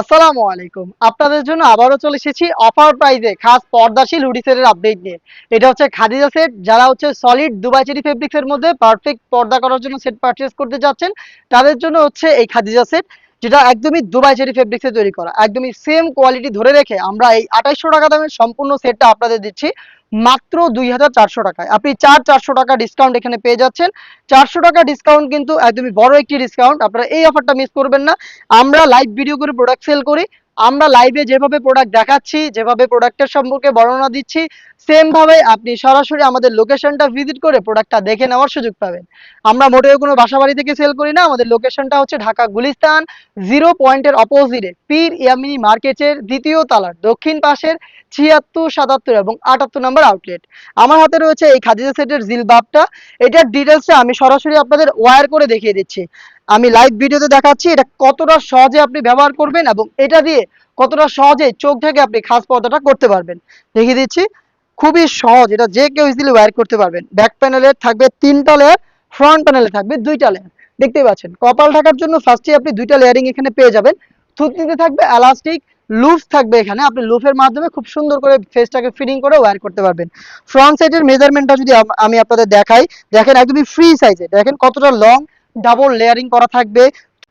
আসসালামু আলাইকুম। আপনাদের জন্য আবারও চলে এসেছি অফার প্রাইজে খাস পর্দাশীল হুডি আপডেট নিয়ে। এটা হচ্ছে খাদিজা সেট, যারা হচ্ছে সলিড দুবাই চেরি ফেব্রিক্সের মধ্যে পারফেক্ট পর্দা করার জন্য সেট পারচেস করতে যাচ্ছেন, তাদের জন্য হচ্ছে এই খাদিজা সেট। যেটা একদমই দুবাই চেরি ফেব্রিক্সে তৈরি করা। একদমই সেম কোয়ালিটি ধরে রেখে আমরা এই আঠাইশশো টাকা দামের সম্পূর্ণ সেটটা আপনাদের দিচ্ছি মাত্র দুই হাজার চারশো টাকায়। আপনি চার চারশো টাকা ডিসকাউন্ট এখানে পেয়ে যাচ্ছেন। চারশো টাকা ডিসকাউন্ট কিন্তু একদমই বড় একটি ডিসকাউন্ট আপনারা এই অফারটা মিস করবেন না। আমরা লাইভ ভিডিও করে প্রোডাক্ট সেল করি। আমরা লাইভে যেভাবে প্রোডাক্ট দেখাচ্ছি, যেভাবে প্রোডাক্টের সম্পর্কে বর্ণনা দিচ্ছি সেম ভাবে আপনি সরাসরি আমাদের লোকেশনটা ভিজিট করে প্রোডাক্টটা দেখে নেওয়ার সুযোগ পাবেন। আমরা মোটেও কোনো বাসাবাড়ি থেকে সেল করি না, আমাদের লোকেশনটা হচ্ছে ঢাকা গুলিস্তান জিরো পয়েন্টের অপোজিটে পীর ইয়ামিনী মার্কেটের দ্বিতীয় তালার, দক্ষিণ পাশের ছিয়াত্তর, সাতাত্তর এবং আটাত্তর নম্বর আউটলেট আমার হাতে রয়েছে এই খাদিজা সেটের জিলবাবটা। এটার ডিটেলসটা আমি সরাসরি আপনাদের ওয়্যার করে দেখিয়ে দিচ্ছি। আমি লাইভ ভিডিওতে দেখাচ্ছি এটা কতটা সহজে আপনি ব্যবহার করবেন এবং এটা দিয়ে কতটা সহজে চোখ থেকে আপনি খাস পর্দাটা করতে পারবেন। দেখিয়ে দিচ্ছি। খুবই সহজ, এটা যে কেউ ইজিলি ওয়্যার করতে পারবেন। ব্যাক প্যানেলে থাকবে তিনটা লেয়ার ফ্রন্ট প্যানেলে থাকবে দুইটা লেয়ার দেখতে পাচ্ছেন, কপাল ঢাকার জন্য ফার্স্টে আপনি দুইটা লেয়ারিং এখানে পেয়ে যাবেন। থুতনিতে থাকবে এলাস্টিক লুফ থাকবে এখানে, আপনি লুফের মাধ্যমে খুব সুন্দর করে ফেসটাকে ফিটিং করে ওয়্যার করতে পারবেন। ফ্রন্ট সাইডের মেজারমেন্টটা যদি আমি আপনাদের দেখাই, দেখেন একদমই ফ্রি সাইজে দেখেন কতটা লং ডাবল লেয়ারিং করা থাকবে।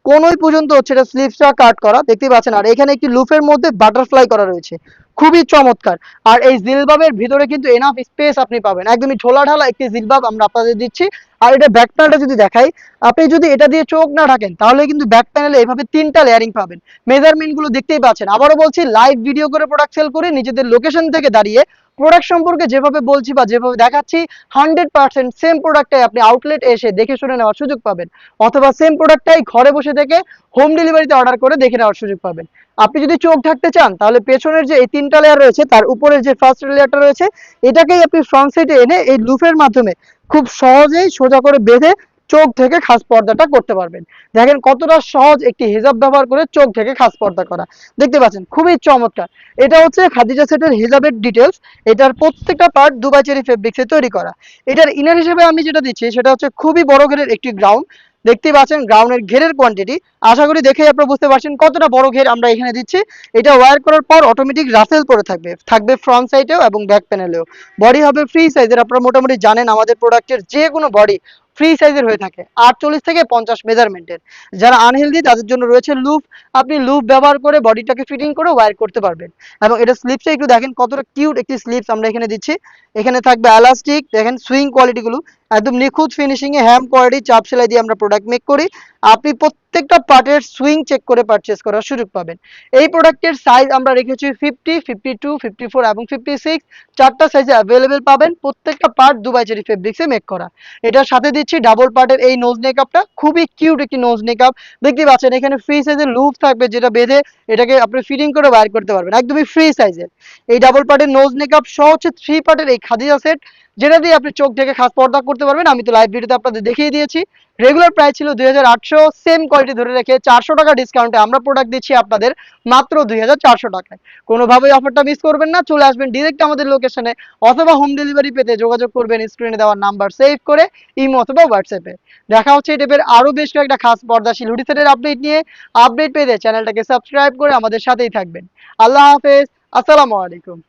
কোনই পর্যন্ত হচ্ছে এটা স্লিভসটা কাট করা, দেখতেই পাচ্ছেন, আর এখানে একটি লুফের মধ্যে বাটারফ্লাই করা রয়েছে। খুবই চমৎকার। আর এই জিলবাবের ভিতরে কিন্তু এনাফ স্পেস আপনি পাবেন। একদমই ঢোলা ঢালা একটি জিলবাব আমরা আপনাদের দিচ্ছি। আর এটা ব্যাক প্যানেলটা যদি দেখাই, আপনি যদি এটা দিয়ে চোখ না ঢাকেন, তাহলে কিন্তু ব্যাক প্যানেলে এভাবে তিনটা লেয়ারিং পাবেন। মেজারমেন্টগুলো দেখতেই পাচ্ছেন। আবারও বলছি লাইভ ভিডিও করে প্রোডাক্ট সেল করে নিজেদের লোকেশন থেকে দাঁড়িয়ে প্রোডাক্ট সম্পর্কে যেভাবে বলছি বা যেভাবে দেখাচ্ছি হান্ড্রেড পার্সেন্ট সেম প্রোডাক্টটাই আপনি আউটলেট এসে দেখে শুনে নেওয়ার সুযোগ পাবেন। অথবা সেম প্রোডাক্টটাই ঘরে বসে থেকে হোম ডেলিভারিতে অর্ডার করে দেখে নেওয়ার সুযোগ পাবেন। আপনি যদি চোখ ঢাকতে চান, তাহলে পেছনের যে এই তিনটা লেয়ার রয়েছে, তার উপরের যে ফার্স্ট লেয়ারটা রয়েছে, এটাকেই আপনি ফ্রন্ট সাইডে এনে এই লুফের মাধ্যমে খুব সহজেই সোজা করে বেঁধে চোখ থেকে খাস পর্দাটা করতে পারবেন। দেখেন কতটা সহজ একটি হিজাব ব্যবহার করে চোখ থেকে খাস পর্দা করা। দেখতে পাচ্ছেন, খুবই চমৎকার। এটা হচ্ছে খাদিজা সেটের হিজাবের ডিটেলস এটার প্রত্যেকটা পার্ট দুবাই চেরি ফেব্রিক্সে তৈরি করা। এটার ইনার হিসেবে আমি যেটা দিচ্ছি, সেটা হচ্ছে খুবই বড় ঘেরের একটি গ্রাউন্ড দেখতেই পাচ্ছেন গ্রাউন্ডের ঘেরের কোয়ান্টিটি আশা করি দেখে আপনারা বুঝতে পারছেন কতটা বড় ঘের আমরা এখানে দিচ্ছি। এটা ওয়্যার করার পর অটোমেটিক রাফেল পরে থাকবে। থাকবে ফ্রন্ট সাইডেও এবং ব্যাক প্যানেলেও বডি হবে ফ্রি সাইজের আপনারা মোটামুটি জানেন, আমাদের প্রোডাক্টের যে কোনো বডি ফ্রি সাইজের হয়ে থাকে। আটচল্লিশ থেকে পঞ্চাশ মেজারমেন্টের যারা আনহেলদি তাদের জন্য রয়েছে লুপ আপনি লুপ ব্যবহার করে বডিটাকে ফিটিং করে ওয়ার করতে পারবেন। এবং এটা স্লিপসে একটু দেখেন কতটা কিউট একটি স্লিপস আমরা এখানে দিচ্ছি। এখানে থাকবে এলাস্টিক দেখেন সুইং কোয়ালিটিগুলো একদম নিখুঁত ফিনিশিং এ হ্যাম কোয়ালিটি চাপ সেলাই দিয়ে আমরা প্রোডাক্ট মেক করি। আপনি প্রত্যেকটা পার্টের সুইং চেক করে পারচেস করার সুযোগ পাবেন। এই প্রোডাক্টের সাইজ আমরা রেখেছি fifty fifty two fifty four এবং ফিফটি সিক্স চারটা সাইজে অ্যাভেলেবেল পাবেন। প্রত্যেকটা পার্ট দুবাই চেরি ফেব্রিক্সে মেক করা। এটার সাথে দিচ্ছি ডাবল পার্টের এই নোজ নেকআপটা খুবই কিউট একটি নোজ নেকআপ দেখতে পাচ্ছেন, এখানে ফ্রি সাইজের লুপ থাকবে যেটা বেঁধে এটাকে আপনি ফিটিং করে বাইর করতে পারবেন। একদমই ফ্রি সাইজের এই ডাবল পার্টের নোজ নেকআপ সহ হচ্ছে থ্রি পার্টের এই খাদিজা সেট যেটা দিয়ে আপনি চোখ থেকে খাস পর্দা করতে পারবেন, আমি তো লাইভ ভিডিওতে আপনাদের দেখিয়ে দিয়েছি। রেগুলার প্রাইস ছিল দুই হাজার আটশো সেম কোয়ালিটি ধরে রেখে চারশো টাকা ডিসকাউন্টে আমরা প্রোডাক্ট দিচ্ছি আপনাদের মাত্র দুই হাজার চারশো টাকায়। কোনোভাবেই অফারটা মিস করবেন না, চলে আসবেন ডিরেক্ট আমাদের লোকেশনে অথবা হোম ডেলিভারি পেতে যোগাযোগ করবেন স্ক্রিনে দেওয়ার নাম্বার সেভ করে ইমো অথবা হোয়াটসঅ্যাপে দেখা হচ্ছে এই টাইপের আরও বেশ কয়েকটা খাস পর্দাশীল হুডি আপডেট নিয়ে। আপডেট পেতে চ্যানেলটাকে সাবস্ক্রাইব করে আমাদের সাথেই থাকবেন। আল্লাহ হাফেজ, আসসালামু আলাইকুম।